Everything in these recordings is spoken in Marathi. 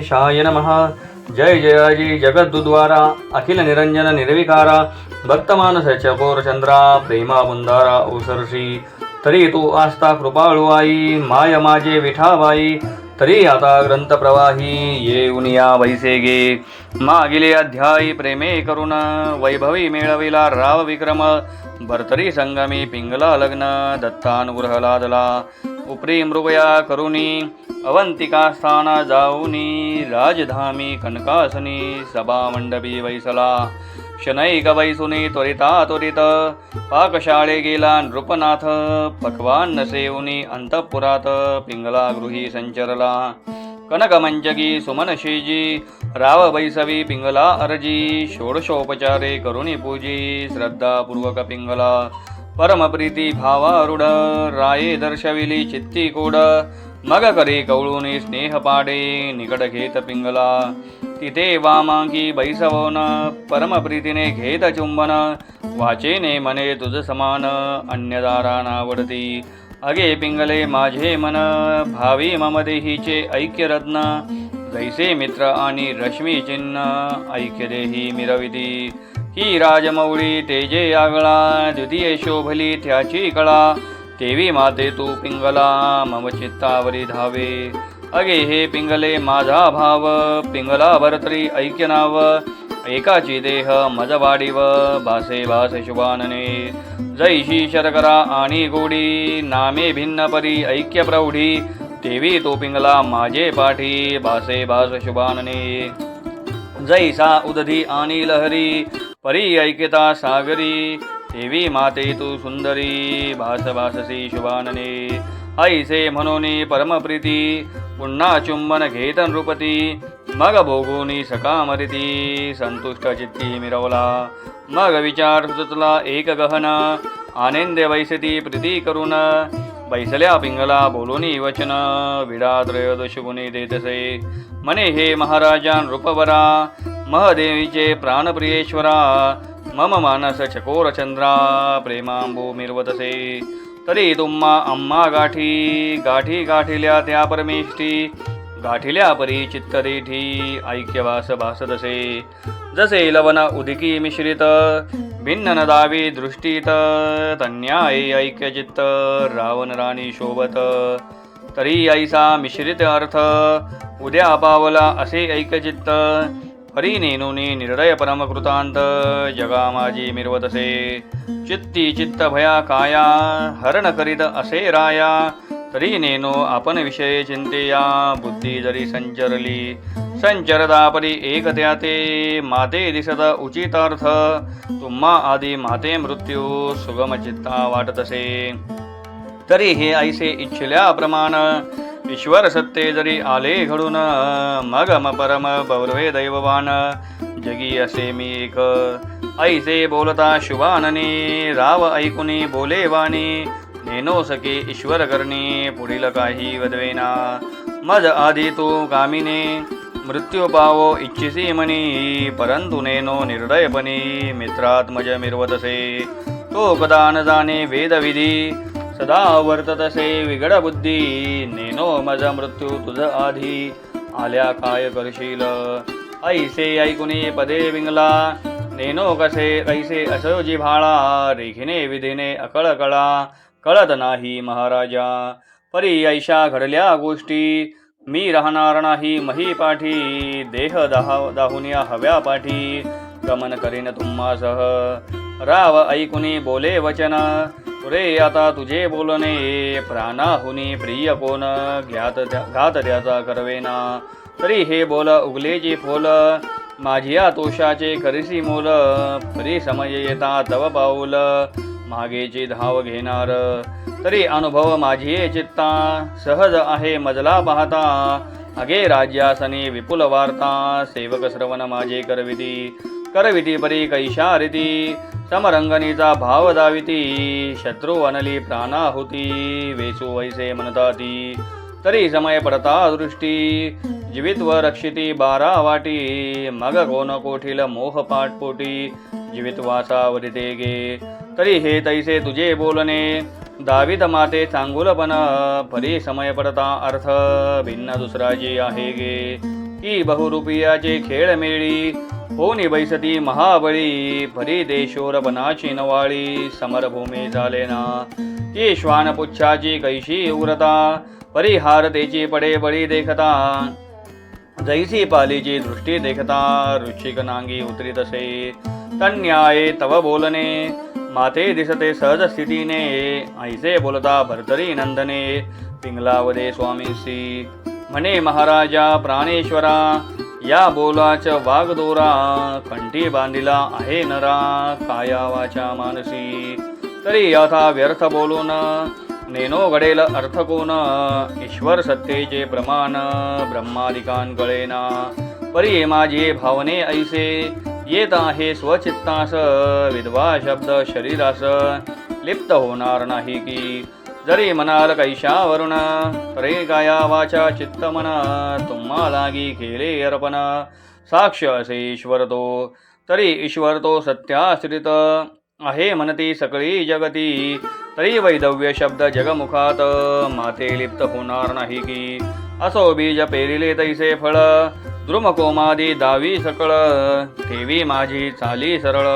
शाय नमः। जय जयाजी जगद्दुद्वारा अखिल निरंजन निर्विकारा भक्तमानस चकोरचंद्रा प्रेमा बुंदारा ओसरशी तरी तू आस्था कृपाळू आई माय माझे विठाबाई। तरी आता ग्रंथ प्रवाही येऊन या वैसे गे मागिले अध्यायी प्रेमे करुण वैभवी मेळविला राव विक्रम भरतरी संगमी पिंगला लग्न दत्तानुग्रह लादला। उपरी मृगया करुणी अवंतिका स्थाना जाऊनी राजधामी कनकासनी सभा मंडपी वैसला शनैक वैसुनी त्वरिता त्वरित पाकशाळे गेला नृपनाथ पक्वान नसेऊनी अंतपुरात पिंगला गृही संचरला कनकमंचकी सुमनशेजी राव वैसवी पिंगला अर्जी षोडशोपचारे करुणी पूजी श्रद्धापूर्वक पिंगला परमप्रीती भावारूढ राये दर्शविली चित्ती कोड मग करे कवळूनी स्नेह पाडे निकट घेत पिंगला तिथे वामांकी बैसवोन परमप्रीतीने घेत चुंबन वाचेने मने तुझ समान अन्यदारा नावडती अगे पिंगले माझे मन भावी मम देहीचे ऐक्य जैसे मित्र आणि रश्मी चिन्ह ऐकले ही मिरविती. ही राजमौळी तेजे आगळा द्वितीय शोभली त्याची कळा. तेवी माते तू पिंगला मम चित्तावरी धावे. अगे हे पिंगले माझा भाव. पिंगला भरतरी ऐक्य नाव. एकाची देह मज वाढीव. भासे भासे शुभानने. जैशी शर्करा आणि गोडी नामे भिन्न परी ऐक्य प्रौढी. देवी तो पिंगला माझे पाठी भासे भास शुभानने. जैसा उदधी आणि लहरी परी ऐक्यता सागरी. देवी माते तू सुंदरी भास भाससी शुभानने. ऐसे म्हणून परमप्रीती पुन्हा चुंबन घेत नृपती मग भोगोनी सकामरिती संतुष्ट चित्ती मिरवला. मग विचार सुचला एक गहन आनंद वैसती प्रीती करून बैसल्या पिंगला बोलोनी वचन विडा त्रयोदश गुणी देतसे. मने हे महाराजा नृपवरा महदेवीचे प्राणप्रियेश्वरा मम मानस चकोरचंद्रा प्रेमांबू मिरवतसे. तरी तुम्हा आम्हा गाठी गाठी गाठिल्या त्या परमेष्ठी गाठिल्या परी चित्तरेठी ऐक्यवास भासदसे जसे लवण उदिकी मिश्रित भिन्न नदावी दृष्टीत तन्याय ऐक्यचित्त रावण राणी शोभत। तरी ऐसा मिश्रित अर्थ उद्या पावला असे ऐक्यचित्त। हरी नेनुनी निर्दय परमकृतांत जगा माझी मिरवतसे। चित्ती चित्त भया काया हरण करीत असे राया। तरी नेनो आपण विषय चिंतेया बुद्धी जरी संचरली संचरदा परी एक त्याते माते दिसत उचितार्थ. तुम्हा आदी माते मृत्यू सुगम चित्ता वाटतसे. तरी हे ऐसे इच्छल्याप्रमाण ईश्वर सत्ते जरी आले घडून मग परम पौर्वे दैववान. जगी असे मी एक ऐसे बोलता शुभाननी राव ऐकुनी बोले वाणी. नेनो सके ईश्वर करणी पुढील काही वदवेना. मज आधी तो कामिने मृत्यू पावो इच्छिसी म्हणे परंतु नेनो निर्दयपणी मित्रात्मज मिरवतसे. तो कदा न जाणे वेदविधी सदा वर्ततसे विगड बुद्धी. नेनो मज मृत्यू तुझ आधी आल्या काय करशील? ऐसे ऐकुने पदे विंगला. नेनो कसे ऐसे असो जिव्हाळा रेखिने विधीने अकळकळा कळत नाही महाराजा. परी ऐशा घडल्या गोष्टी. मी राहणार नाही मही पाठी देह दाह दाहुनिया हव्या पाठी. गमन करीन तुम्हासह. राव ऐकुनी बोले वचन. रे आता तुझे बोलणे प्राणाहुनी प्रिय कोण? घ्यात घात त्याचा करवेना. तरी हे बोल उगलेची फोल. माझिया तोषाचे करिसी मोल. परी समय येता तव पाऊल. मागेची धाव घेणार तरी अनुभव माझी चित्ता. सहज आहे मजला पाहता. अगे राज्यासनी विपुल वार्ता. सेवक श्रवण माझे करविती. करविती परी कैशा रीती समरंगणीचा भाव दाविती शत्रू अनली प्राणाहुती वेसू वैसे म्हणताती तरी समय पडता दृष्टी. व रक्षिती बारा वाटी. मग कोण कोठील मोह पाटपोटी. जीवित वासावरिते गे. तरी हे तैसे तुझे बोलणे. दावित माते चांगुलपण फरी समय पडता अर्थ. भिन्न दुसरा जी आहे गे की बहुरुपियाचे खेळ मेळी. होनी बैसती महाबळी भरी देशोर बनाची नवाळी. समरभूमी झाले ना की श्वानपुच्छाची कैशी उरता. परिहारतेची पडे बळी देखता. जैसी पालीची दृष्टी देखता रुचिक नांगी उतरी तसे. तन्याये तव बोलणे. माते दिसते सहज स्थितीने ऐसे बोलता भरतरी नंदने पिंगलावदे स्वामीसी म्हणे महाराजा प्राणेश्वरा या बोलाच वागदोरा कंठी बांधिला आहे नरा काया वाचा मानसी. तरी याथा व्यर्थ बोलून नेनो घडेल अर्थ कोण ईश्वर सत्तेचे प्रमाण ब्रह्मादिकान कळेना परी माझे भावने ऐसे येत आहे स्वचित्तास विधवा शब्द शरीरास. लिप्त होणार नाही की? जरी म्हणाल कैशावरुण तरी काया वाचा चित्त मना तुम्हा लागी केले अर्पण. साक्ष असे ईश्वर तो तरी ईश्वर तो सत्याश्रित. आहे म्हणती सकळी जगती तरी वैदव्य शब्द जगमुखात. माते लिप्त होणार नाही की? असो बीज पेरिले तैसे फळ द्रुमकोमादी दावी सकळ ठेवी माझी चाली सरळ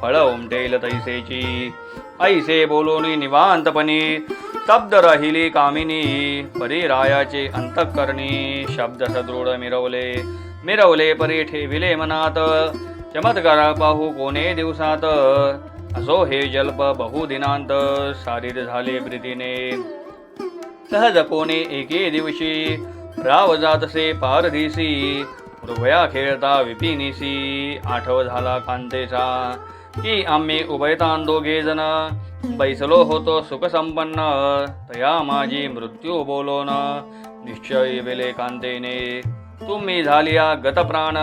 फळ उमटेल तैसेची ऐसे बोलून निवांतपणी शब्द राहिली कामिनी परी रायाचे अंतकरणी शब्द सदृढ मिरवले मिरवले परी ठेविले मनात चमत्कार पाहू कोणे दिवसात असो हे जल्प बहुदिनांत सारीर झाले प्रीतीने. सहज कोणे एके दिवशी राव जातसे पारधीसी हृदया खेळता विपिनीसी आठव झाला कांतेचा. की आम्ही उभयतान दोघे जण बैसलो होतो सुखसंपन्न तया माझी मृत्यू बोलोन. निश्चय वेले कांतेने तुम्ही झालिया गतप्राण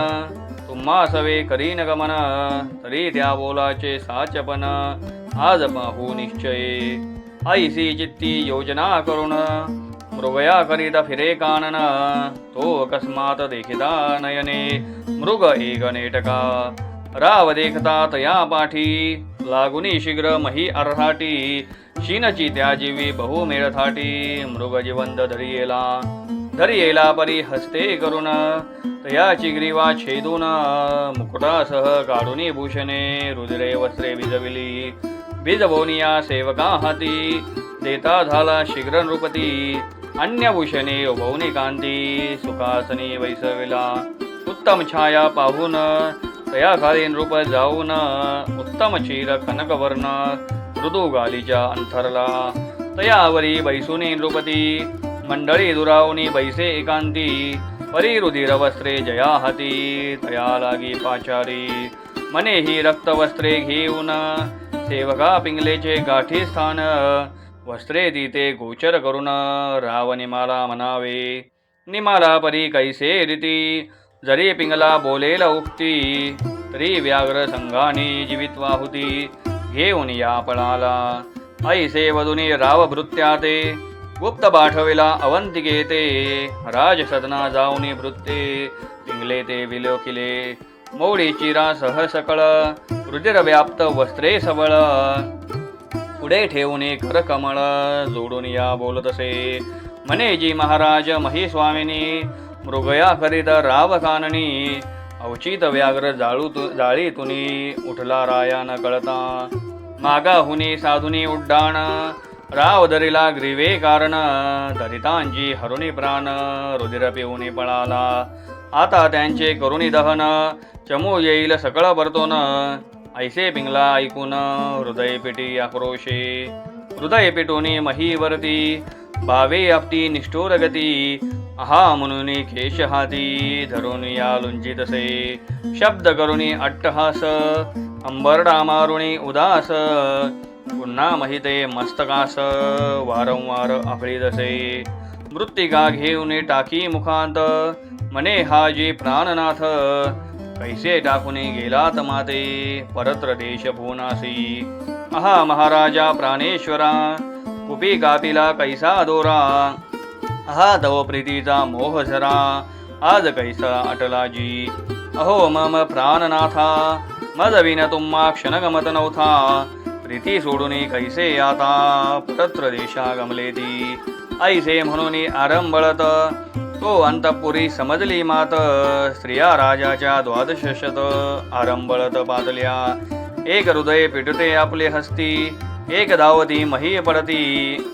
तुम्हा सवे करीन गमन तरी त्या बोलाचे साचपन आज पाहू निश्चये. ऐसी चित्ती योजना करुण। मृगया करीत फिरे कानन। तो अकस्मात देखिता नयने। मृग एक नेटका। राव देखता तया पाठी। लागुनी शीघ्र मही अर्हाटी। शीनची त्या जीवी बहु मेळथाटी। मृग जिवंत धरी येला धरी येला परी हस्ते करुण। तयाची ग्रीवा छेदून। मुकुटासह काढुनी भूषणे। रुद्रे वस्त्रे विजविली। बीजभोनिया सेवका हाती देता झाला शीघ्र नृपती अन्य भूषणे उभवनी कांती सुखासनी वैसविला उत्तम छाया पाहून तया खाली नृप जाऊन उत्तम चीर कनकवर्ण मृदू गालीच्या अंथरला तयावरी बैसुनी नृपती मंडळी दुरावनी बैसे एकांती परी रुधिर वस्त्रे जया हाती तया लागी पाचारी मने ही रक्तवस्त्रे घेऊन सेवका पिंगलेचे गाठी स्थान वस्त्रे दिते गोचर करून राव निमाला म्हणावे. निमाला परी कैसे रीती जरी पिंगला बोलेल उक्ती तरी व्याघ्र संघाने जीवित होती घेऊन या पळाला. ऐसे वधुनी राव भृत्या ते गुप्त बाठविला अवंतिके ते राजसदना जाऊनी भृत्ते पिंगले ते विलोकिले मौडी चिरा सह सकळ रुधिर व्याप्त वस्त्रे सबळ. पुढे ठेवून कर कमळ जोडून या बोलतसे म्हणे जी महाराज मही स्वामिनी मृगया करीत राव काननी. अवचित व्याघ्र जाळू तु जाळी तुनी उठला राया न कळता. मागा हुनी साधुनी उड्डाण राव दरीला ग्रीवे कारण. दरितांची हरुणी प्राण रुधिर पिऊनी पळाला. आता त्यांचे करुणी दहन चमू येईल सकळ परतोन ऐसे पिंगला ऐकून हृदय पेटी आक्रोशे. हृदय पेटोनी महीवरती भावे आपटी निष्ठोर गती. आहा म्हणून केश हाती धरून या लुंजितसे शब्द करुणी अट्टहास अंबरडा मारुणी उदास. पुन्हा महिते मस्तकास वारंवार आफळीतसे मृत्तिका घेऊन टाकी मुखांत मने हा जी प्राणनाथ. कैसे टाकून गेलात माते परत्र देश भुवनासी. आहा महाराजा प्राणेश्वरा कुपी कापिला कैसा दोरा. आहा तव प्रीतीचा मोह झरा आज कैसा अटलाजी अहो मम प्राणनाथा मज विन तुम्हा क्षणगमत नव्हता. प्रीती सोडून कैसे आता परत्र देशा गमलेती ऐसे म्हणून आरंभळत। तो अंतपुरी समजली मात। स्त्रिया राजाच्या द्वादश शत आरंभळत पातल्या एक हृदय पिटते आपले हस्ती। एक धावती मही पडती।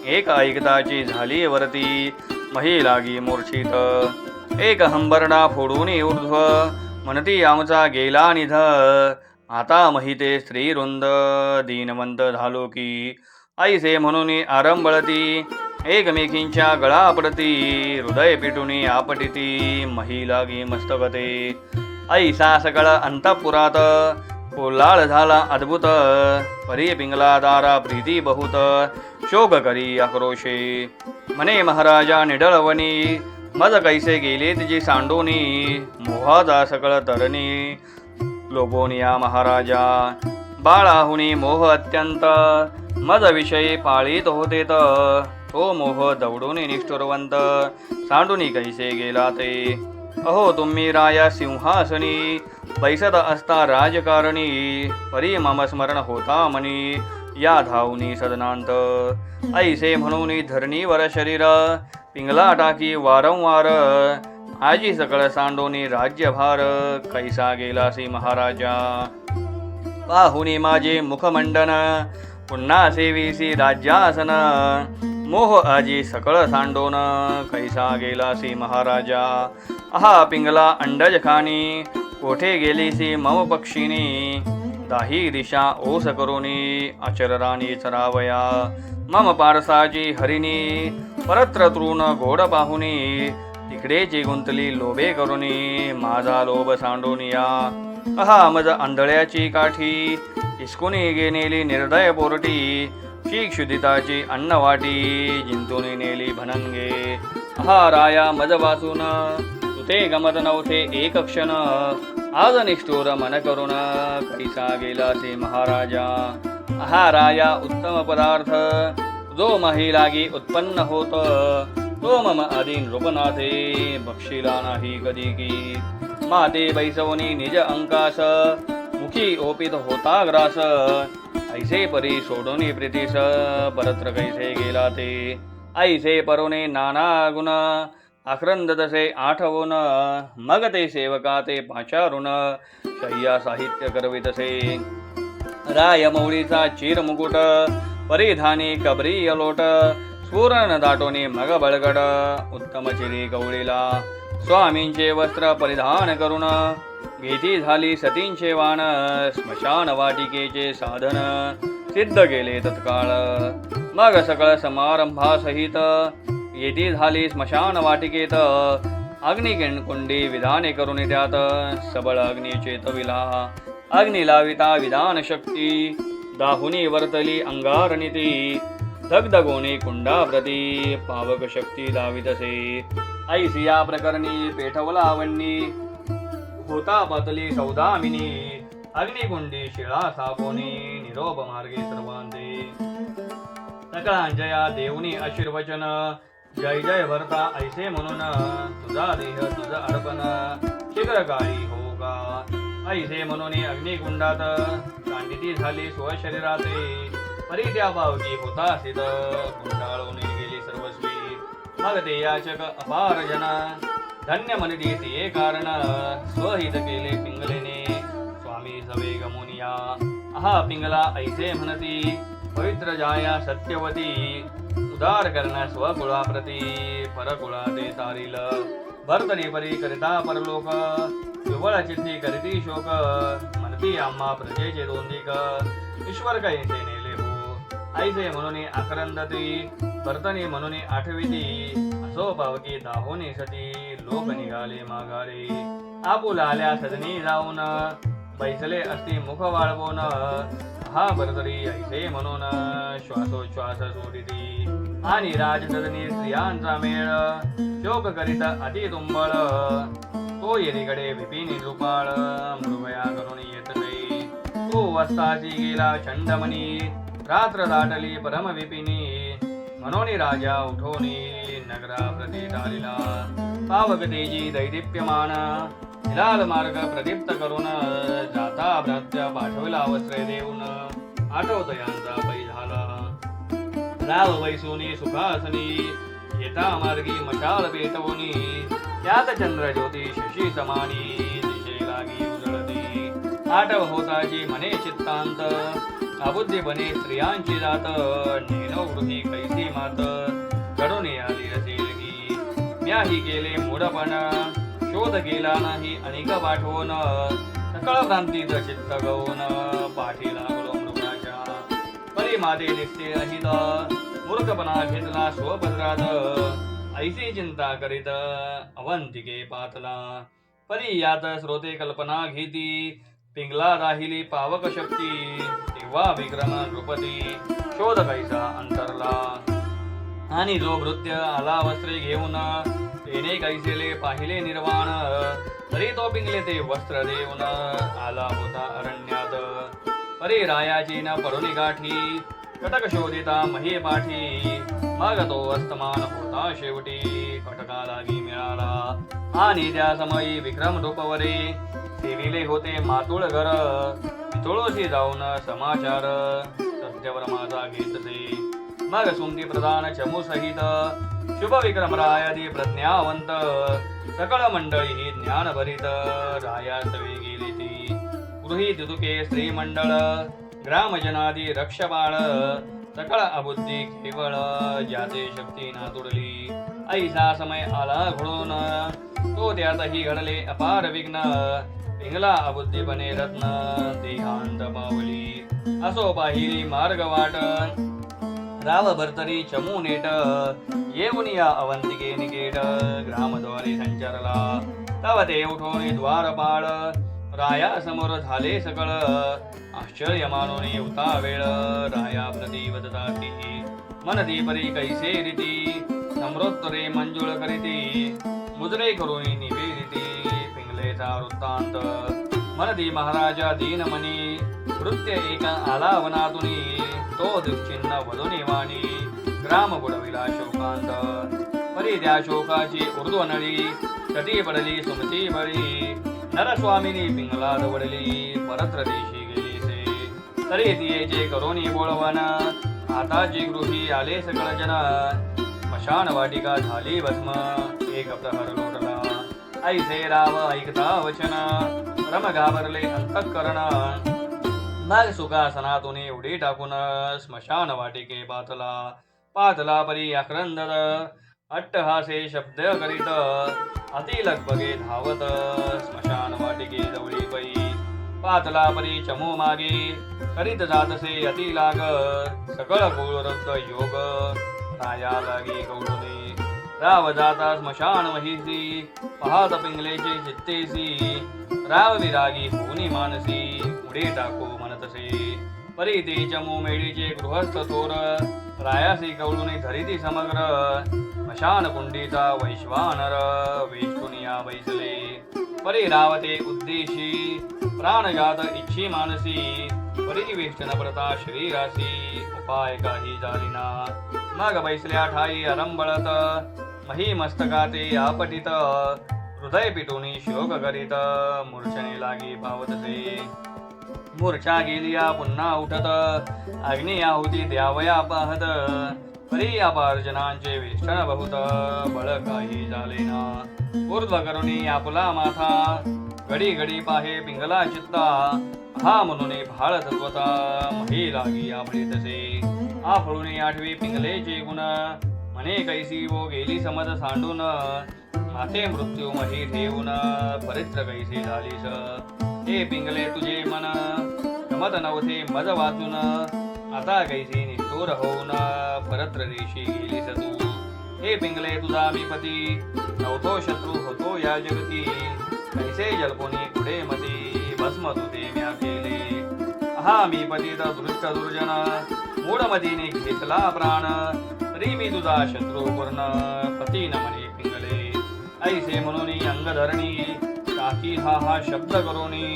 एक ऐकताची झाली वरती। मही लागी मूर्छित। एक हंबरडा फोडून ऊर्ध्व। म्हणती आमचा गेला निध। आता महिते स्त्री रुंद। दीनवंत झालो की ऐसे म्हणून आरंभळती एकमेकींच्या गळा पडती हृदय पिटून आपटिती मही लागी मस्तकते. ऐसा सकळ अंतपुरात कोलाळ झाला अद्भुत परी पिंगला दारा प्रीती बहुत शोक करी आक्रोशे. म्हणे महाराजा निडळवणी मज कैसे गेले तिची सांडोनी मोहाचा सकळ तरणी. लोबोनिया महाराजा बाळाहुनी मोह अत्यंत मज विषयी पाळीत होते तो मोह दौडून निष्ठुरवंत सांडूनी कैसे गेला ते अहो तुम्ही राया सिंहासनी बैसत असता राजकारणी परी मम स्मरण होता मनी या धावनी सदनांत ऐसे म्हणून धरणीवर शरीर पिंगला टाकी वारंवार आजी सकळ सांडोनी राज्यभार कैसा गेलासी महाराजा? पाहुनी माझे मुखमंडन पुन्हा सेवीसी राज्यासन। मोह आजी सकळ सांडोन। कैसा गेलासी महाराजा? आहा पिंगला अंडज खानी। कोठे गेलीसी मम पक्षिणी दाही दिशा ओस करुनी। अचरराणी चरावया। मम पारसाजी हरिणी। परत्र तृण गोड पाहुनी। तिकडेची गुंतली लोभे करुनी। माझा लोभ सांडोनिया। अहा मज आंधळ्याची काठी। इसकुनी गेनेली निर्दय पोरटी शीक्षुदिताची अन्न वाटी जिंतुनी नेली भनंगे अहा राया मज वाचून तुते गमत नव्हते एक क्षण आज निष्ठुर मन करुण कैसा गेलासे महाराजा अहाराया उत्तम पदार्थ जो महिलागी उत्पन्न होत तो मम आदीन रूपनाथे बक्षिला नाही कधी की माते बैसवनी निज अंकास मुखी ओपित होता ग्रास. ऐसे परी सोडून प्रीतीस परत्र कैसे गेला ते? ऐसे परोने नाना गुण आक्रंद तसे आठवून मग ते सेवका ते पाचारून शय्या साहित्य करवितसे राय मौळीचा चीर मुकुट परिधानी कबरी अलोट स्फुरण दाटोनी मग बळगड उत्तम चिरी गवळीला स्वामींचे वस्त्र परिधान करून भीती झाली सतींचे वाण स्मशान वाटिकेचे साधन सिद्ध केले तत्काळ. मग सकळ समारंभासहित येती झाली स्मशान वाटिकेत. अग्निकुंडी विधाने करून त्यात सबळ अग्नी चेतविला अग्नी विधान शक्ती दाहुनी वर्तली अंगारनिती. दगदगोनी कुंडाप्रती पावक शक्ती दावितसे। ऐसी या प्रकरणी पेठवला वन्नी होता पातली सौदामिनी अग्निकुंडी शिळा सापोनी निरोप मार्गे सर्वांते। सकळांजया देवनी आशीर्वचन जय जय भरता ऐसे म्हणून तुझा देह तुझ अर्पण शीघ्र काळी हो का ऐसे म्हणून अग्निकुंडात कांडिती झाली स्वशरीराते। हरी त्या भावकी होता सिद्ध गुंडाळून गेली सर्वस्वी मग ते याचक अपार जन धन्य म्हणती ते कारण स्वहित केले पिंगलेने. स्वामी सवे गमुनिया आहा पिंगला ऐसे म्हणती पवित्र जाया सत्यवती उदार करणा स्वकुळाप्रती परकुळा ते तारील भरतने परी करिता परलोक युवळ चित्ती करिती शोक म्हणती आम्हा प्रजेचे दोंदिक ईश्वर कैसेने नेले हो ऐसे म्हणून आकरंदती भरतनी म्हणून आठविती असो पावकी दाहोने सती लोक निघाले माघारे आपुला आल्या सदनी जाऊन बैसले असती मुख वाळवून हा बरतरी ऐसे म्हणून श्वासोच्छ्वास सोडिती. आणि राजसदनी स्त्रियांचा मेळ शोक करीत अति तुंबळ तो येरीकडे विपिनी झोपाळ मृगया करून येत नाही. तो वस्ताची गेला चंडमणी रात्र दाटली परम विपिनी मनोनी राजा उठोनी नगरा प्रदेश टालिला पावक तेजी दैदिप्यमान। हिलाल मार्ग प्रदीप्त करून जाता भ्रात्या पाठविला वस्त्रे देऊन। आठवत यांचा पै झाला। राव वैसुनी सुखासनी येता मार्गी मशाल पेटवणी त्यात चंद्र ज्योती शशी समानी दिशे लागी उजळती। आठव होताची मने चित्तांत। अबुद्धी बने स्त्रियांची जात नेनो गृही कैसी मात घडून आली असेल की म्याही गेले मूढपण शोध गेला नाही अनेक पाठवून सकळ भ्रांतीत चित्त गवून पाठी लागलो मृगाच्या. परी माते दिसते अहित मूर्खपणा घेतला स्वपदरात ऐसी चिंता करीत अवंतिके पातला. परी यात श्रोते कल्पना घेती पिंगला राहिली पावक शक्ती तेव्हा विक्रम नृपती शोध कैसा अंतरला. आणि जो भृत्य आला वस्त्रे घेऊन तेने कैसेले पाहिले निर्वाण. तरी तो पिंगले ते वस्त्र देऊन आला होता अरण्यात. परी रायाची न परुनी गाठी कटक शोधिता महे पाठी मग तो अस्तमान होता शेवटी कटका लागी मिळाला. आणि त्या समयी विक्रम रूपवरे. सेविले होते मातुळ घर. तुळशी जाऊन समाचार. सत्यवर माझा घेतसे मग सुमती प्रधान चमू सहित. शुभ विक्रम रायादी प्रज्ञावंत. सकळ मंडळी ही ज्ञान भरित राया सवे गेली ती गृही दुदुके श्रीमंडळ. ग्रामजनादी रक्षबाळ. सकळ अबुद्धी केवळ ज्याचे शक्ती ना तुडली. ऐसा समय आला घडून. तो त्यातही घडले अपार विघ्न. पिंगला अबुद्धी बने रत्न देहांत मावली. असो पाहिली मार्ग वाट. राव भरतरी चमू नेट. येऊन या अवंतिके निकेट. ग्रामद्वारे संचारला. तव ते उठोनी द्वारपाळ. राया समोर झाले सकळ आश्चर्य मानोनी वेळ. राया प्रती वदता मन मनदी परी कैसे रीती. नम्रोत्तरे मंजुळ करीती. मुद्रे करून निवेदिती. पिंगलेचा वृत्तांत. मनदी महाराजा दीनमणी वृत्य एका आलावनातून. तो दुश्चिन्ह वधुनी वाणी. ग्राम बुडविला शोकांत. परी त्या शोकाची उर्ध्वनळी कटी पडली सुमती बळी. नरस्वामिनी पिंगला दवडली परत्र देशी गेली से तरी तियेचे करोनी बोळवन आताची गृही आले सकळ जन स्मशान वाटिका झाली भस्म एक प्रहर लोटला ऐसे राव ऐकता वचन रम घाबरले अंतःकरण मग सुखासनातून उडी टाकून स्मशान वाटिके पातला पातला परी आक्रंदत अट्टहासे शब्द करीत अति लगबगे धावत स्मशान वाटिके जवळी पै पातला परी चमो मागे करीत जातसे अति लाग। सकळ गोळरक्त योग राया लागे कौडुने राव जाता स्मशान महिसी पाहत पिंगलेचे चित्तेसी। राव विरागी होनी मानसी उडे टाको म्हणतसे परी ते चमू मेळीचे गृहस्थ थोर रायासी कवळुनी धरिती समग्र मशान कुंडीचा वैश्वानर वेष्टुनिया बैसले परी रावते उद्देशी प्राणजात इच्छी मानसी परिवेष्टन प्रता शरीरासी उपाय काही जालिना मग बैसल्या ठाई अरंबळत मही मस्तकाते आपटित हृदय पिटुनी शोक करीत मूर्छने लागी पावतसे। मूर्छा गेलिया पुन्हा उठत अग्नी आहुती द्यावया पाहत परी अपार्जनांचे वेष्टन बहुत बळ काही झाले ना. ऊर्ध्व करुणी आपला माथा घडी घडी पाहे पिंगला चित्ता हा म्हणून भाळ तत्वता मही लागी आपले तसे. आफळून आठवी पिंगलेचे गुण म्हणे कैसी वो गेली समज सांडून माथे मृत्यू मही ठेवून परित्र कैसी झालीस? हे पिंगले तुझे मन गमत नव्हते मज वाचून आता गैसे निष्ठोर होऊन परत्र देशी गेलीस तू हे पिंगले तुझा मी पती नव्हतो शत्रू होतो या जगती कैसे जल्पोनी पुढे मती भस्म तुझे म्या केले हा मी पतीचा दृष्ट दुर्जन मूढमतीने घेतला प्राण तरी मी तुझा शत्रू पूर्ण पती न म्हणे पिंगले ऐसे म्हणून अंगधरणी टाकी हा हा शब्द करोनी.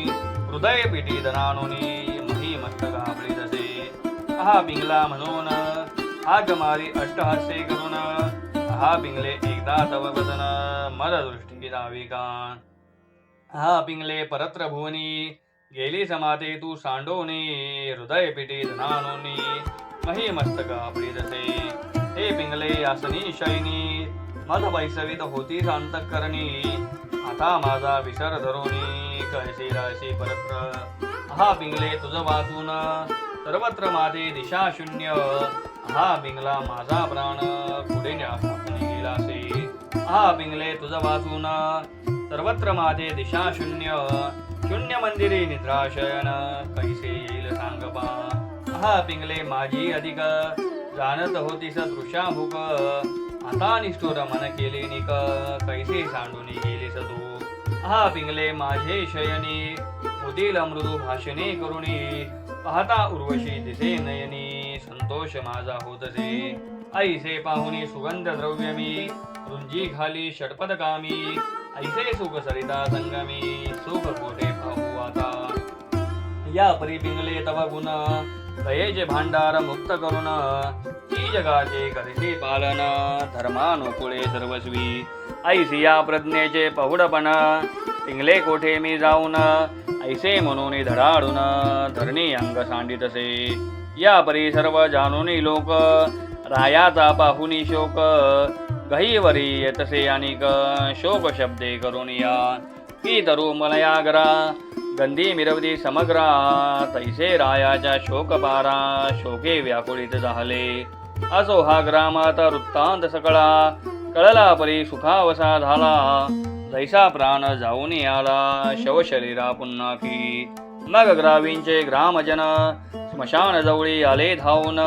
हृदय पिटी दनानोनी मही मस्तक आपली तसे हा बिंगला म्हणून आग मारी अट्टहास्य करून. हा बिंगले एकदा तव वदन मद दृष्टी हा पिंगले परत्र भुवनी गेली समाते तू सांडोनी हृदय पिटी धनानोनी मही मस्तक आपली जसे हे पिंगले आसनी शयनी मध वैसवित होती अंतकरणी आता माझा विसर धरून कळशी राशी परत्र. हा बिंगले तुझ वाचून सर्वत्र माझे दिशा शून्य. हा बिंगला माझा प्राण पुढे गेला से हा बिंगले तुझ वाचून सर्वत्र माझे दिशा शून्य. शून्य मंदिरे निद्राशयन कैसे येईल सांग बा हा पिंगले माझी अधिक जाणत होतीस दृशाभूक आता निष्ठुर मन केले निक कैसे सांडून गेलीस तू? हा पिंगले माझे शयनी. मुदील मृदू भाषणे करुणी. पाहता उर्वशी दिसे नयनी. संतोष माझा होतसे. ऐसे पाहुणे सुगंध द्रव्य मी रुंजी खाली षटपद कामी ऐसे सुख सरिता संगमी. सुख कोठे पाहू? या परी पिंगले तव गुण। दयेचे भांडार मुक्त करुण ती जगाचे करते पालन। धर्मानुकुळे सर्वस्वी। ऐसी या प्रज्ञेचे पहुडपण। पिंगले कोठे मी जाऊन ऐसे म्हणून धडाडून धरणी अंग सांडितसे या परी सर्व जाणूनी लोक रायाचा पाहुनी शोक। गहीवरी येतसे आणि शोक शब्दे करून या। की मलया गरा गंधी मिरवती समग्रा तैसे रायाच्या शोकपारा शोके व्याकुळित झाले असो हा ग्रामात वृत्तांत सकळा कळला परी सुखावसा झाला। जैसा प्राण जाऊन आला शवशरीरा पुन्हा की। मग ग्रावींचे ग्रामजन स्मशान जवळी आले धावून।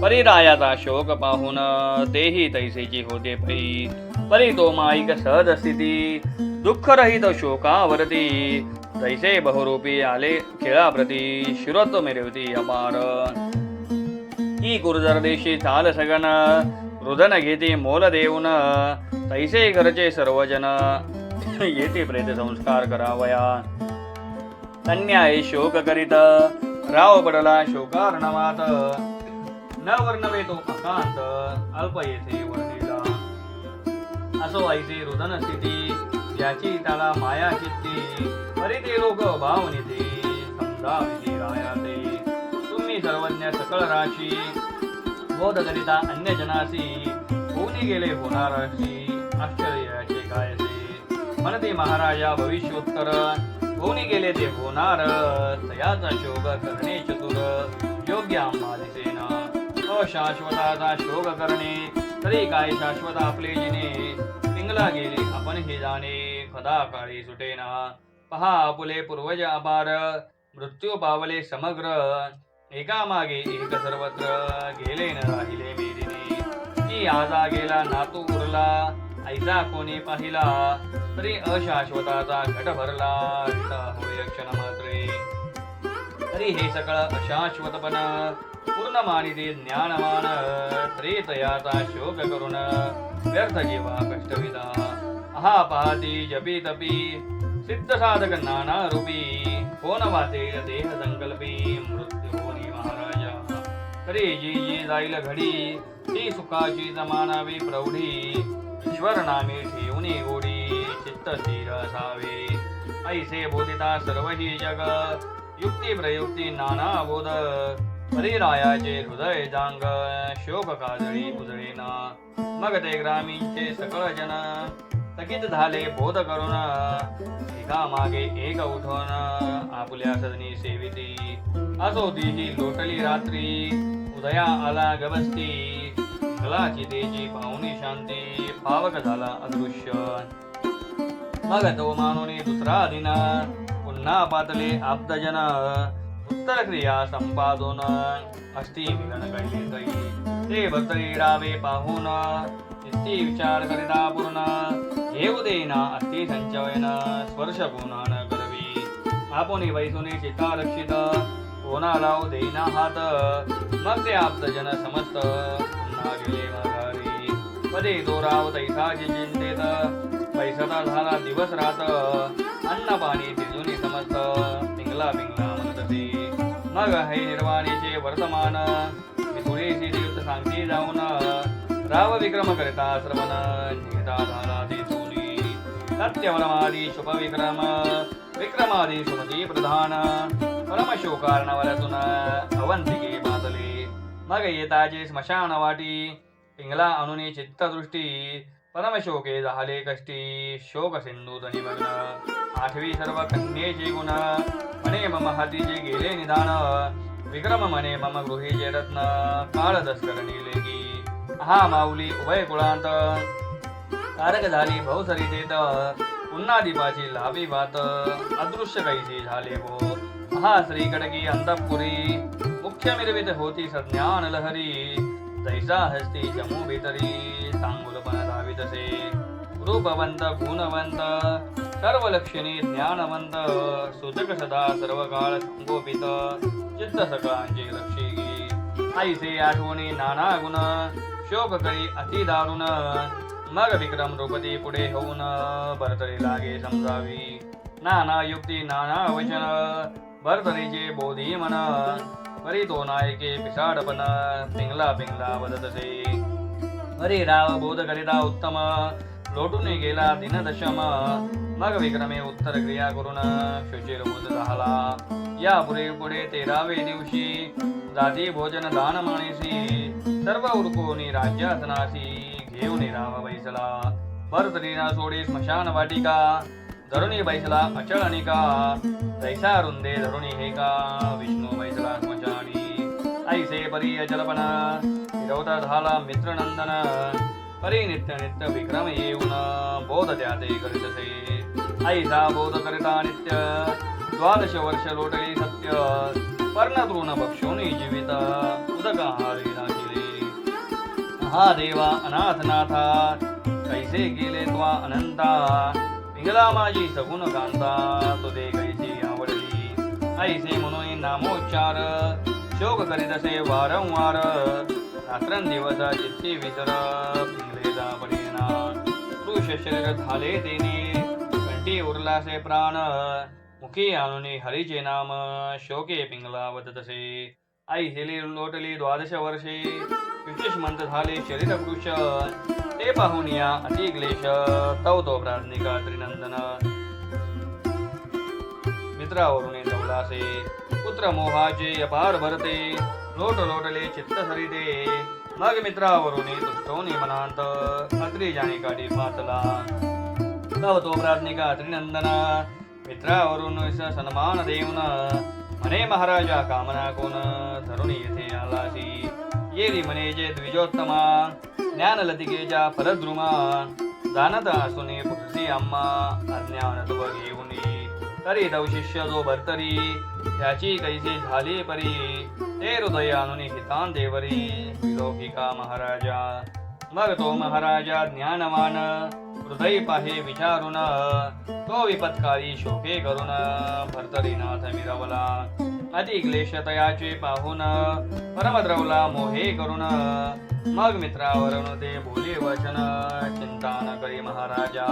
परिरायाचा शोक पाहून तेही तैसेची होते परी परी तो माईक सहज स्थिती दुःख रहित शोकावरती. तैसे बहुरूपी आले खेळाप्रती. शिरत मिरवती अपार. ही गुरुजरदेशी चाल सगन. रुदन घेते मोल देऊन. तैसे घरचे सर्वजन. येते प्रेत संस्कार करावया. अन्याय शोक करीत. राव पडला शोकार्णवात. न वर्णवे तो अकांत अल्प येथे वर्णिला असो ऐसे रुदन स्थिती. याची त्याला माया चित्ती. परी ते लोक भावनिते समजाविती रायाते. तुम्ही सर्वज्ञ सकळ राशी. बोध करिता अन्य जनासी. होऊनी गेले होणार आश्चर्याचे काय म्हणते महाराजा भविष्योत्तर. होऊनी गेले ते होणार? तयाचा शोक करणे चतुर. योग्य आम्हा दिसेना अशाश्वताचा शोक करणे. तरी काय शाश्वत आपले जिने? जंगला गेले आपण हे जाणे कदा काळी सुटेना. पहा आपुले पूर्वज अपार मृत्यू पावले समग्र. एका मागे एक सर्वत्र गेले न राहिले मेदिने की आजा गेला नातू उरला ऐसा कोणी पाहिला तरी अशाश्वताचा घट भरला होय क्षण मात्रे. तरी हे सगळं अशाश्वतपणा पूर्ण मानिते ज्ञानमान तरी तयाचा शोक करून व्यर्थ जीवा कष्टविदा। हा पाहती जपी तपी सिद्ध साधक नाना रूपी कोण वाचेल देह संकल्पी मृत्यू होनी महाराजा। तरी जी जी जाईल घडी ती सुखाची जमानावी प्रौढी ईश्वर नामे ठेवणे गोडी चित्त स्थिर असावे। ऐसे बोधिता सर्व ही जग युक्ती प्रयुक्ती नाना बोध परिरायाचे हृदय जांग शोक काजळी उजळेना मग ते ग्रामीणचे सकळ जन थकित झाले बोध करून एका मागे एक उठवण आपल्या सदनी सेविती असो ही लोटली रात्री उदया आला गबस्ती कलाची तेजी पाहुणी शांती पावक झाला अदृश्य. मग तो मानुनी दुसरा दिना पुन्हा पातले आप्तजन उत्तरक्रिया संपादन अष्टी अस्थि मिलन कैले तै ते भक्तरी रावे पाहून निस्ती विचार करिता पूर्ण घेऊ देना अस्थि संचयन स्पर्श गुणान करवी आपणी वैसुनी चिता रक्षित कोणा लावू देईना हात मग ते आप्तजन समस्त पुन्हा गेले माघारी। पदे दोराव तैसा चिंतेत पैसता झाला दिवस रात अन्न पाणी तिजुनी समस्त पिंगला पिंगला म्हणत मग हे निर्वाणीचे वर्तमान। मी थोडीशी दिवस सांगती जाऊन। राव विक्रम करता श्रवण। निघता झाला ते सोनी सत्यवरमादी शुभ विक्रम विक्रमादी सुमती प्रधान। परमशोकारणावरतून अवंतिके बांधले मग येताचे स्मशान वाटी पिंगला अनुनी चित्तदृष्टी। परमशोके झाले कष्टी। शोक सिंधू निमग्न आठवी सर्व कन्येचे गुण। मने मम हातीचे गेले निदान। विक्रम मने मम गृहीचे रत्न। काळ दस्कर नेले की। हा माऊली उभय कुळांत। कारक झाली भवसरितेत पुन्हा दीपाची लावी वात। अदृश्य कैसी झाले भो हा श्री कडकी अंतपुरी। मुख्य मिरवित होती सज्ञान लहरी। जैसा हस्ती जमू भीतरी। सांगुलपण धावितसे रूपवंत गुणवंत। सर्व लक्षणी ज्ञानवंत सूचक सदा सर्व काळ संगोपित चित्त सकळांचे लक्षी आईसे आठवणी नाना गुण शोक करी अति दारुण मग विक्रम द्रौपदी पुढे होऊन भरतरी लागे समजावी. नाना युक्ती नाना वचन भरतरीचे बोधी मन परी तो नायके पिसाडपण पिंगला पिंगला वदतसे हरी राव बोध करिता उत्तम लोटून गेला दिनदशम. मग विक्रमे उत्तर क्रिया करून शुचिर झाला या पुढे पुढे तेरावे दिवशी जाती भोजन दान माणेसी. सर्व उरकोनी राज्यासनासी घेऊन राम बैसला. भरतरीना सोडी स्मशान वाटिका. धरुणी बैसला अचळ अनिका. तैसा रुंदे धरुणी हे का विष्णू बैसला स्मशानी ऐसे परी अचलपण फिरवता झाला मित्रनंदन. परी नित्य नित्य विक्रम येऊन बोध द्याते करीत असे. ऐसा बोध करिता नित्य द्वादश वर्ष लोटली सत्य. पर्णतृण बक्षोनी जीवित उदक हारी दाखिले हा देवा अनाथनाथा कैसे गेले त्वा अनंता? पिंगला माझी सगुण कांता तुझे कैसी आवडली? ऐसे म्हणून नामोच्चार शोक करीतसे वारंवार रात्रंदिवस चित्ती विसर पिंगलेचा परिणा कृष शरीर झाले तेने कंठी उरलासे प्राण मुखी आणून हरीचे नाम शोके पिंगला वदतसे आई हिली लोटली द्वादश वर्षे विशेषमंत झाले शरीर कृष ते पाहून या अति क्लेश तव तो प्राज्ञिका त्रिनंदन. मित्रावरून जवलासे सूत्र मोहाचे अपार भरते। लोट लोटले चित्त सरिते मग मित्रावरून तुष्टोनी मनांत अत्री जाणी काढी मातला तव तो प्राज्ञिका त्रिनंदन। मित्रावरून सन्मान देऊन। म्हणे महाराजा कामना कोण धरुणी येथे आलासी। येरी म्हणे जे द्विजोत्तमा। ज्ञान लतिकेच्या फलद्रुमा जाणत असुनी पुढची आम्हा अज्ञान तुव घेऊनी तरी दौशिष्य शिष्य जो भरतरी त्याची कैसी झाली परी? ते हृदय आणून हितान देवरी लौकिका महाराजा। मग तो महाराजा ज्ञानवान हृदय पाहे विचारून तो विपत्कारी शोके करून भरतरीनाथ मिरवला। अति क्लेशतयाचे पाहून परमद्रवला मोहे करून मग मित्रावरून ते बोले वचन चिंता न करी महाराजा।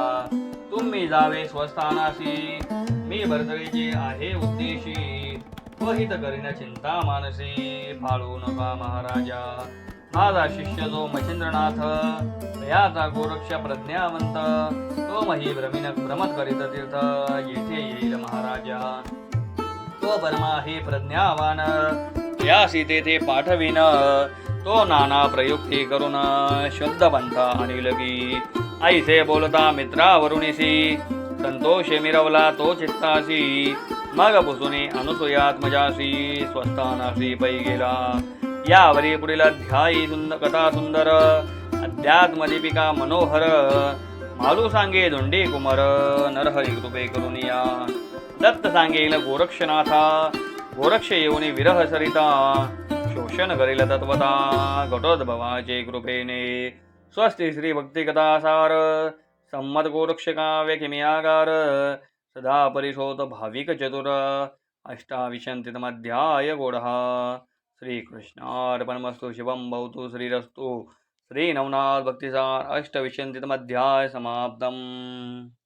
तुम्ही जावे स्वस्थानासी मी भरतरीचे आहे उद्देशी वहित करीन चिंता मानसी फाळू नका महाराजा. माझा शिष्य जो मच्छिंद्रनाथ याचा गोरक्ष प्रज्ञावंत तो मही भ्रमिन भ्रमत करीत तीर्थ येथे येईल महाराजा. तो परमा हे प्रज्ञावान यासी तेथे पाठविन तो नाना प्रयुक्ती करून शुद्ध पंथ आणि लगी. ऐसे बोलता मित्रावरुणीसी संतोष मिरवला तो चित्तासी. मग पुसुनी अनुसुयात्मजासी स्वस्थानासी पै गेला यावरी पुढील अध्यायी सुंदर कथा सुंदर अध्यात्मदीपिका मनोहर मालू सांगे धोंडे कुमार नरहरी कृपे करून या दत्त सांगेल गोरक्षनाथा गोरक्ष येऊनी विरह सरिता. शोषण करील तत्वता घटोद्भवाचे कृपेने. स्वस्ति श्री भक्ती कथा संमत किमियागार सदा परिशोत भाविक चतुर। अष्टाविशंतितमध्याय गोढः श्रीकृष्णार्पणमस्तु शिवं भवतु श्रीरस्तु। श्रीनवनाथ भक्तिसार अष्टविशंतितमध्याय समाप्तम्।